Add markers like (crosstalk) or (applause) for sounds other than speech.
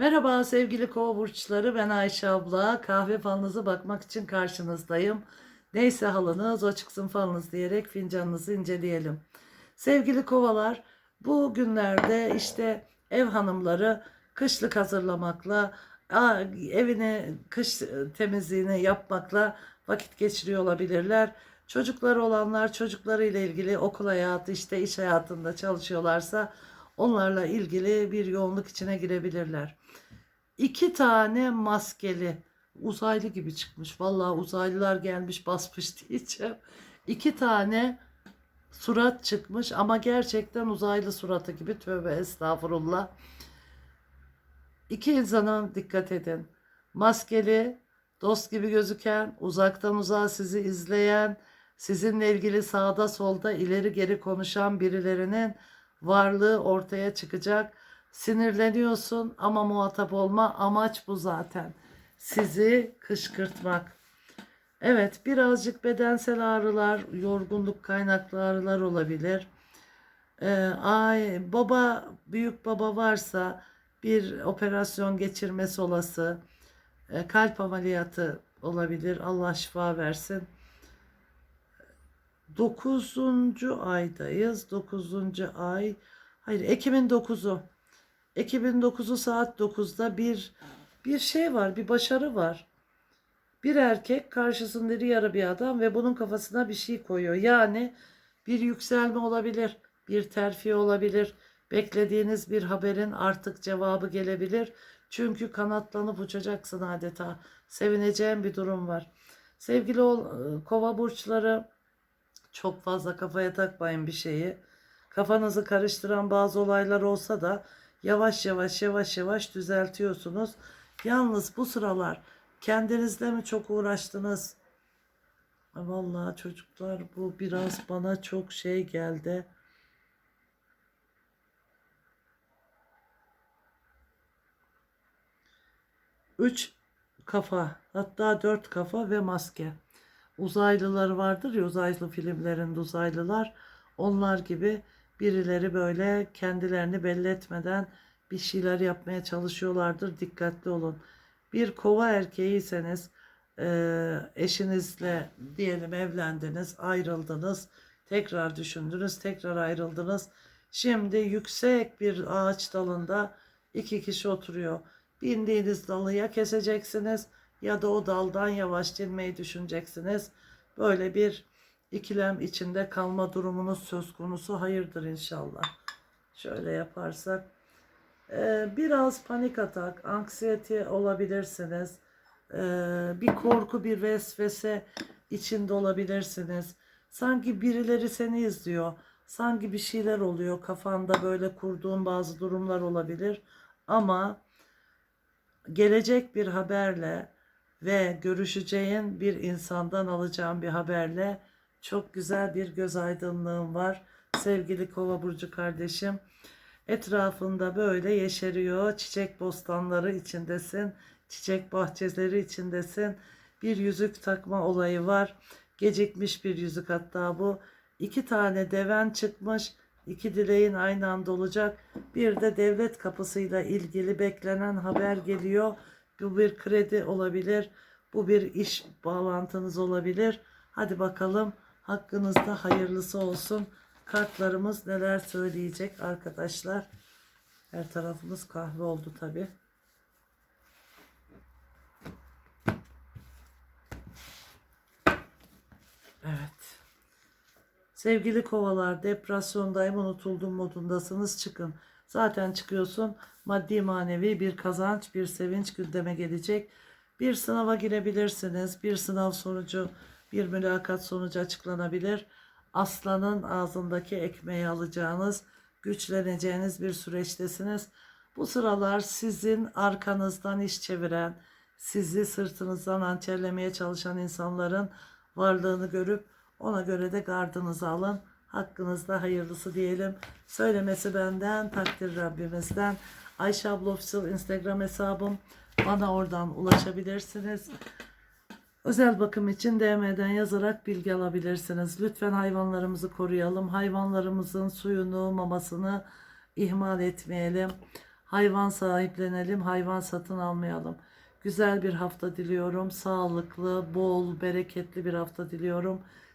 Merhaba sevgili kova burçları ben Ayşe abla kahve falınızı bakmak için karşınızdayım. Neyse halınız o çıksın falınız diyerek fincanınızı inceleyelim. Sevgili kovalar bu günlerde işte ev hanımları kışlık hazırlamakla evini kış temizliğini yapmakla vakit geçiriyor olabilirler. Çocukları olanlar çocuklarıyla ilgili okul hayatı işte iş hayatında çalışıyorlarsa onlarla ilgili bir yoğunluk içine girebilirler. İki tane maskeli uzaylı gibi çıkmış. Vallahi uzaylılar gelmiş basmış (laughs) diyeceğim. İki tane surat çıkmış ama gerçekten uzaylı suratı gibi tövbe estağfurullah. İki insana dikkat edin. Maskeli, dost gibi gözüken, uzaktan uzağa sizi izleyen, sizinle ilgili sağda solda ileri geri konuşan birilerinin varlığı ortaya çıkacak. Sinirleniyorsun ama muhatap olma. Amaç bu zaten. Sizi kışkırtmak. Evet birazcık bedensel ağrılar, yorgunluk kaynaklı ağrılar olabilir. Ee, ay, baba, büyük baba varsa bir operasyon geçirmesi olası. Ee, kalp ameliyatı olabilir. Allah şifa versin. 9. aydayız. 9. ay. Hayır, Ekim'in 9'u. Ekim'in 9'u saat 9'da bir bir şey var, bir başarı var. Bir erkek karşısında iri yarı bir adam ve bunun kafasına bir şey koyuyor. Yani bir yükselme olabilir, bir terfi olabilir. Beklediğiniz bir haberin artık cevabı gelebilir. Çünkü kanatlanıp uçacaksın adeta. Sevineceğin bir durum var. Sevgili ol- kova burçları çok fazla kafaya takmayın bir şeyi. Kafanızı karıştıran bazı olaylar olsa da yavaş yavaş yavaş yavaş düzeltiyorsunuz. Yalnız bu sıralar kendinizle mi çok uğraştınız? Vallahi çocuklar bu biraz bana çok şey geldi. Üç kafa hatta dört kafa ve maske. Uzaylılar vardır ya uzaylı filmlerinde uzaylılar. Onlar gibi birileri böyle kendilerini belli etmeden bir şeyler yapmaya çalışıyorlardır. Dikkatli olun. Bir kova erkeğiyseniz eee, eşinizle diyelim evlendiniz, ayrıldınız, tekrar düşündünüz, tekrar ayrıldınız. Şimdi yüksek bir ağaç dalında iki kişi oturuyor. Bindiğiniz dalı ya keseceksiniz ya da o daldan yavaş inmeyi düşüneceksiniz. Böyle bir ikilem içinde kalma durumunuz söz konusu. Hayırdır inşallah. Şöyle yaparsak. Ee, biraz panik atak, anksiyete olabilirsiniz. Ee, bir korku, bir vesvese içinde olabilirsiniz. Sanki birileri seni izliyor. Sanki bir şeyler oluyor. Kafanda böyle kurduğun bazı durumlar olabilir. Ama gelecek bir haberle ve görüşeceğin bir insandan alacağın bir haberle çok güzel bir göz aydınlığın var. Sevgili Kova burcu kardeşim, etrafında böyle yeşeriyor. Çiçek bostanları içindesin. Çiçek bahçeleri içindesin. Bir yüzük takma olayı var. Gecikmiş bir yüzük hatta bu. İki tane deven çıkmış. İki dileğin aynı anda olacak. Bir de devlet kapısıyla ilgili beklenen haber geliyor. Bu bir kredi olabilir. Bu bir iş bağlantınız olabilir. Hadi bakalım hakkınızda hayırlısı olsun. Kartlarımız neler söyleyecek arkadaşlar. Her tarafımız kahve oldu tabi. Evet. Sevgili kovalar depresyondayım unutuldum modundasınız çıkın. Zaten çıkıyorsun maddi manevi bir kazanç bir sevinç gündeme gelecek. Bir sınava girebilirsiniz. Bir sınav sonucu bir mülakat sonucu açıklanabilir. Aslanın ağzındaki ekmeği alacağınız güçleneceğiniz bir süreçtesiniz. Bu sıralar sizin arkanızdan iş çeviren, sizi sırtınızdan hançerlemeye çalışan insanların varlığını görüp ona göre de gardınızı alın. Hakkınızda hayırlısı diyelim. Söylemesi benden, takdir Rabbimizden. Ayşe abla Official Instagram hesabım. Bana oradan ulaşabilirsiniz. Özel bakım için DM'den yazarak bilgi alabilirsiniz. Lütfen hayvanlarımızı koruyalım. Hayvanlarımızın suyunu, mamasını ihmal etmeyelim. Hayvan sahiplenelim, hayvan satın almayalım. Güzel bir hafta diliyorum. Sağlıklı, bol, bereketli bir hafta diliyorum.